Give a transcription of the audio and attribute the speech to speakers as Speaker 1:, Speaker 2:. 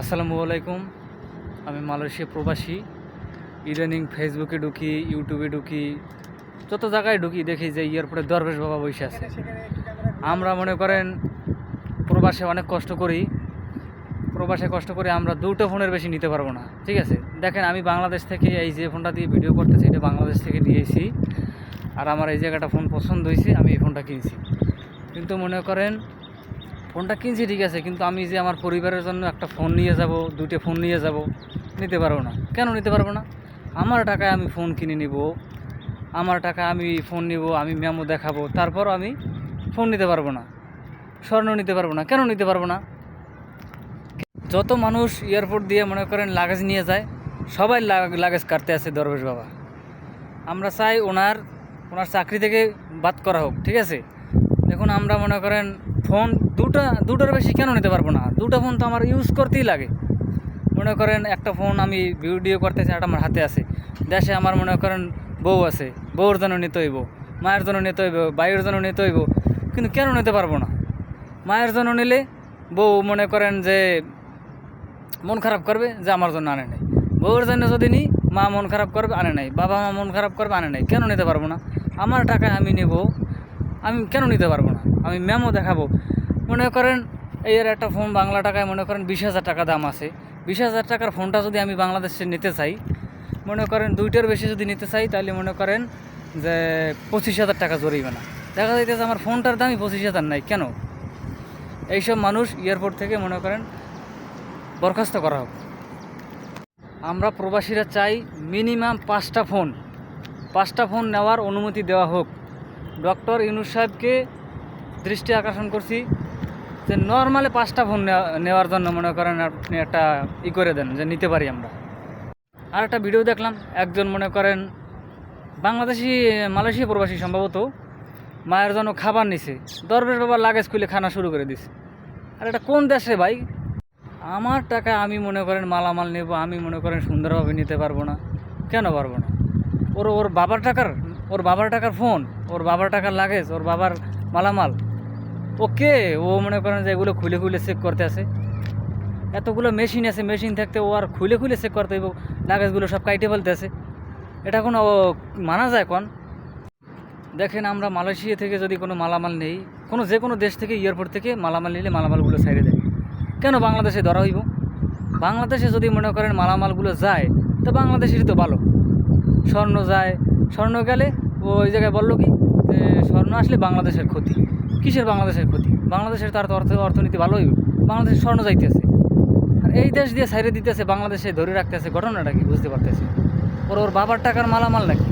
Speaker 1: আসসালামু আলাইকুম। আমি মালয়েশিয়া প্রবাসী। ইদানিং ফেসবুকে ঢুকি ইউটিউবে ঢুকি, যত জায়গায় ঢুকি দেখি যে এয়ারপোর্টে দরবেশ বাবা বসে আছে। আমরা মনে করেন প্রবাসে অনেক কষ্ট করি। প্রবাসে কষ্ট করে আমরা দুটো ফোনের বেশি নিতে পারব না। ঠিক আছে? দেখেন, আমি বাংলাদেশ থেকে এই যে ফোনটা দিয়ে ভিডিও করতেছি, এটা বাংলাদেশ থেকে নিয়েছি। আর আমার এই জায়গাটা ফোন পছন্দ হয়েছে, আমি এই ফোনটা কিনছি। কিন্তু মনে করেন ফোনটা কিনছি ঠিক আছে, কিন্তু আমি যে আমার পরিবারের জন্য একটা ফোন নিয়ে যাব দুটো ফোন নিয়ে যাব, নিতে পারব না। কেন নিতে পারব না? আমার টাকায় আমি ফোন কিনে নিব, আমার টাকা আমি ফোন নিব, আমি মেমো দেখাবো তারপর আমি ফোন নিতে পারব না, স্বর্ণ নিতে পারব না, কেন নিতে পারব না? যত মানুষ এয়ারপোর্ট দিয়ে মনে করেন লাগেজ নিয়ে যায়, সবাই লাগেজ কাটতে আছে দরবেশ বাবা। আমরা চাই ওনার ওনার চাকরি থেকে বাদ করা হোক, ঠিক আছে? দেখুন, আমরা মনে করেন ফোন দুটা, দুটোর বেশি কেন নিতে পারব না? দুটো ফোন তো আমার ইউজ করতেই লাগে। মনে করেন একটা ফোন আমি ভিডিও করতেছি একটা আমার হাতে আছে। দেশে আমার মনে করেন বউ আছে, বউর জন্য নিতে হইব, মায়ের জন্য নিতে হইব বাইয়ের জন্য নিতে হইব, কিন্তু কেন নিতে পারব না? মায়ের জন্য নিলে বউ মনে করেন যে মন খারাপ করবে, যে আমার জন্য আনে নাই। বউয়ের জন্য যদি নিই মা মন খারাপ করবে, আনে নাই। বাবা মা মন খারাপ করবে, আনে নাই। কেন নিতে পারব না? আমার টাকায় আমি নেব আমি কেন নিতে পারব না? আমি ম্যামও দেখাবো। মনে করেন এর একটা ফোন বাংলা টাকায় মনে করেন বিশ হাজার টাকা দাম আছে। বিশ হাজার টাকার ফোনটা যদি আমি বাংলাদেশে নিতে চাই, মনে করেন দুইটার বেশি যদি নিতে চাই, তাহলে মনে করেন যে পঁচিশ হাজার টাকা জরিমানা। দেখা যাইতেছে আমার ফোনটার দামই পঁচিশ হাজার নাই, কেন? এইসব মানুষ এয়ারপোর্ট থেকে মনে করেন বরখাস্ত করা হোক। আমরা প্রবাসীরা চাই মিনিমাম পাঁচটা ফোন পাঁচটা ফোন নেওয়ার অনুমতি দেওয়া হোক। ডক্টর ইউনুস সাহেবকে দৃষ্টি আকর্ষণ করছি যে নর্মালে পাঁচটা ফোন নেওয়া- নেওয়ার জন্য মনে করেন আপনি একটা ই করে দেন, যে নিতে পারি আমরা। আর একটা ভিডিও দেখলাম, একজন মনে করেন বাংলাদেশি, মালয়েশিয়া প্রবাসী সম্ভবত মায়ের জন্য খাবার নিছে, দরবেশ বাবা লাগেজ খুলে খানা শুরু করে দিছে। আর এটা কোন দেশে ভাই? আমার টাকা আমি মনে করেন মালামাল নেব, আমি মনে করেন সুন্দরভাবে নিতে পারব না। কেন পারব না? ওর ওর বাবার টাকার ওর বাবার টাকার ফোন, ওর বাবার টাকার লাগেজ, ওর বাবার মালামাল। ওকে, ও মনে করেন যে এগুলো খুলে খুলে চেক করতে আছে এতগুলো মেশিন আছে মেশিন থাকতে ও আর খুলে খুলে চেক করতে হইব, লাগেজগুলো সব কাইটে ফেলতে আছে এটা কোনো মানা যায় কোন? দেখেন আমরা মালয়েশিয়া থেকে যদি কোনো মালামাল নেই, কোনো যে কোনো দেশ থেকে এয়ারপোর্ট থেকে মালামাল নিলে মালামালগুলো সাইডে দেয়। কেন বাংলাদেশে ধরা হইব? বাংলাদেশে যদি মনে করেন মালামালগুলো যায়, তো বাংলাদেশেরই তো ভালো। স্বর্ণ যায়, স্বর্ণ গেলে ওই জায়গায় বলল কি, যে স্বর্ণ আসলে বাংলাদেশের ক্ষতি। কিসের বাংলাদেশের ক্ষতি? বাংলাদেশের তার তো অর্থ অর্থনীতি ভালোই। বাংলাদেশের বাংলাদেশে স্বর্ণ যাইতেছে। আর এই দেশ দিয়ে সাইডে দিতেছে, বাংলাদেশে ধরে রাখতেছে, ঘটনাটা কি বুঝতে পারতেছে ওর ওর বাবার টাকার মালামাল নাকি?